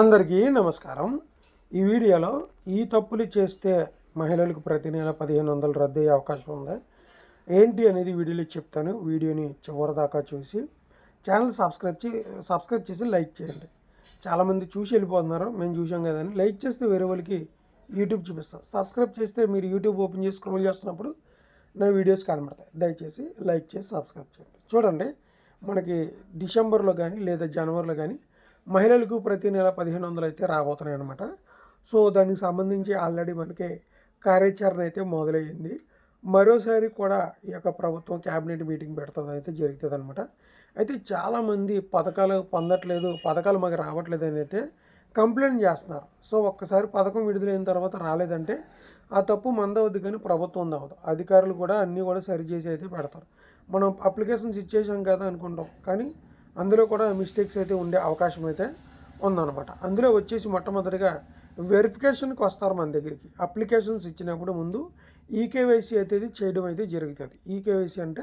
అందరికీ నమస్కారం. ఈ వీడియోలో ఈ తప్పులు చేస్తే మహిళలకు ప్రతి నెల పదిహేను వందలు రద్దు అయ్యే అవకాశం ఉంది. ఏంటి అనేది వీడియోలో చెప్తాను. వీడియోని చివరి దాకా చూసి ఛానల్ సబ్స్క్రైబ్ చే సబ్స్క్రైబ్ చేసి లైక్ చేయండి. చాలామంది చూసి వెళ్ళిపోతున్నారు. మేము చూసాం కదని లైక్ చేస్తే వేరే వాళ్ళకి యూట్యూబ్ చూపిస్తాను సబ్స్క్రైబ్ చేస్తే మీరు యూట్యూబ్ ఓపెన్ చేసి స్క్రోల్ చేస్తున్నప్పుడు నా వీడియోస్ కనబడతాయి. దయచేసి లైక్ చేసి సబ్స్క్రైబ్ చేయండి. చూడండి మనకి డిసెంబర్లో కానీ లేదా జనవరిలో కానీ మహిళలకు ప్రతి నెల పదిహేను వందలు అయితే రాబోతున్నాయి అనమాట సో దానికి సంబంధించి ఆల్రెడీ మనకి కార్యాచరణ అయితే మొదలయ్యింది. మరోసారి కూడా ఈ యొక్క ప్రభుత్వం క్యాబినెట్ మీటింగ్ పెడుతుంది అయితే జరుగుతుంది అనమాట అయితే చాలామంది పథకాలు పొందట్లేదు పథకాలు మాకు రావట్లేదు అని అయితే కంప్లైంట్ చేస్తున్నారు. సో ఒక్కసారి పథకం విడుదలైన తర్వాత రాలేదంటే ఆ తప్పు మందవద్దు కానీ ప్రభుత్వం అవ్వదు అధికారులు కూడా అన్నీ కూడా సరిచేసి అయితే పెడతారు. మనం అప్లికేషన్స్ ఇచ్చేసాం కదా అనుకుంటాం. కానీ అందులో కూడా మిస్టేక్స్ అయితే ఉండే అవకాశం అయితే ఉందన్నమాట. అందులో వచ్చేసి మొట్టమొదటిగా వెరిఫికేషన్కి వస్తారు మన దగ్గరికి. అప్లికేషన్స్ ఇచ్చినప్పుడు ముందు ఈకేవైసీ అయితే చేయడం అయితే జరుగుతుంది. ఈకేవైసీ అంటే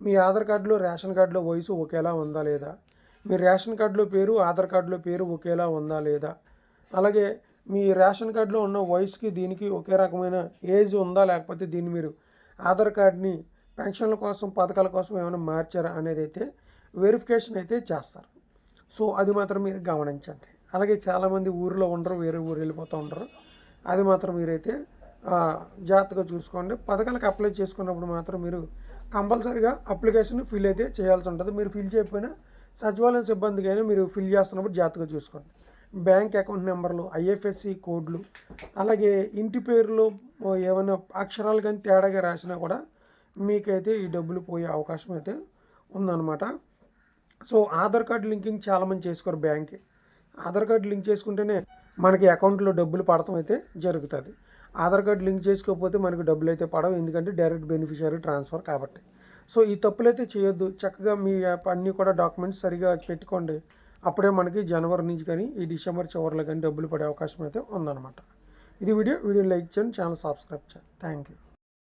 మీ ఆధార్ కార్డులో రేషన్ కార్డులో వయసు ఒకేలా ఉందా లేదా? మీ రేషన్ కార్డులో పేరు ఆధార్ కార్డులో పేరు ఒకేలా ఉందా లేదా? అలాగే మీ రేషన్ కార్డులో ఉన్న వయసుకి దీనికి ఒకే రకమైన ఏజ్ ఉందా లేకపోతే దీన్ని మీరు ఆధార్ కార్డ్ని పెన్షన్ల కోసం పథకాల కోసం ఏమైనా మార్చారా అనేది అయితే వెరిఫికేషన్ అయితే చేస్తారు. సో అది మాత్రం మీరు గమనించండి. అలాగే చాలామంది ఊరిలో ఉండరు వేరే ఊరు వెళ్ళిపోతూ ఉండరు. అది మాత్రం మీరైతే జాగ్రత్తగా చూసుకోండి. పథకాలకు అప్లై చేసుకున్నప్పుడు మాత్రం మీరు కంపల్సరీగా అప్లికేషన్ ఫిల్ అయితే చేయాల్సి ఉంటుంది. మీరు ఫిల్ చేయకపోయినా సచివాలయం సిబ్బందికైనా మీరు ఫిల్ చేస్తున్నప్పుడు జాగ్రత్తగా చూసుకోండి. బ్యాంక్ అకౌంట్ నెంబర్లు ఐఎఫ్ఎస్సి కోడ్లు అలాగే ఇంటి పేరులో ఏమైనా అక్షరాలు కానీ తేడాగా రాసినా కూడా మీకైతే ఈ డబ్బులు పోయే అవకాశం అయితే ఉందన్నమాట. సో ఆధార్ కార్డు లింకింగ్ చాలామంది చేసుకోరు బ్యాంక్కి. ఆధార్ కార్డు లింక్ చేసుకుంటేనే మనకి అకౌంట్లో డబ్బులు పడటం అయితే జరుగుతుంది. ఆధార్ కార్డు లింక్ చేసుకోకపోతే మనకు డబ్బులు అయితే పడవు. ఎందుకంటే డైరెక్ట్ బెనిఫిషియరీ ట్రాన్స్ఫర్ కాబట్టి. సో ఈ తప్పులు అయితే చేయొద్దు. చక్కగా మీ అన్నీ కూడా డాక్యుమెంట్స్ సరిగా పెట్టుకోండి. అప్పుడే మనకి జనవరి నుంచి కానీ ఈ డిసెంబర్ చివరిలో కానీ డబ్బులు పడే అవకాశం అయితే ఉందన్నమాట. ఇది వీడియో. వీడియో లైక్ చేయండి. ఛానల్ సబ్స్క్రైబ్ చేయండి. Thank you.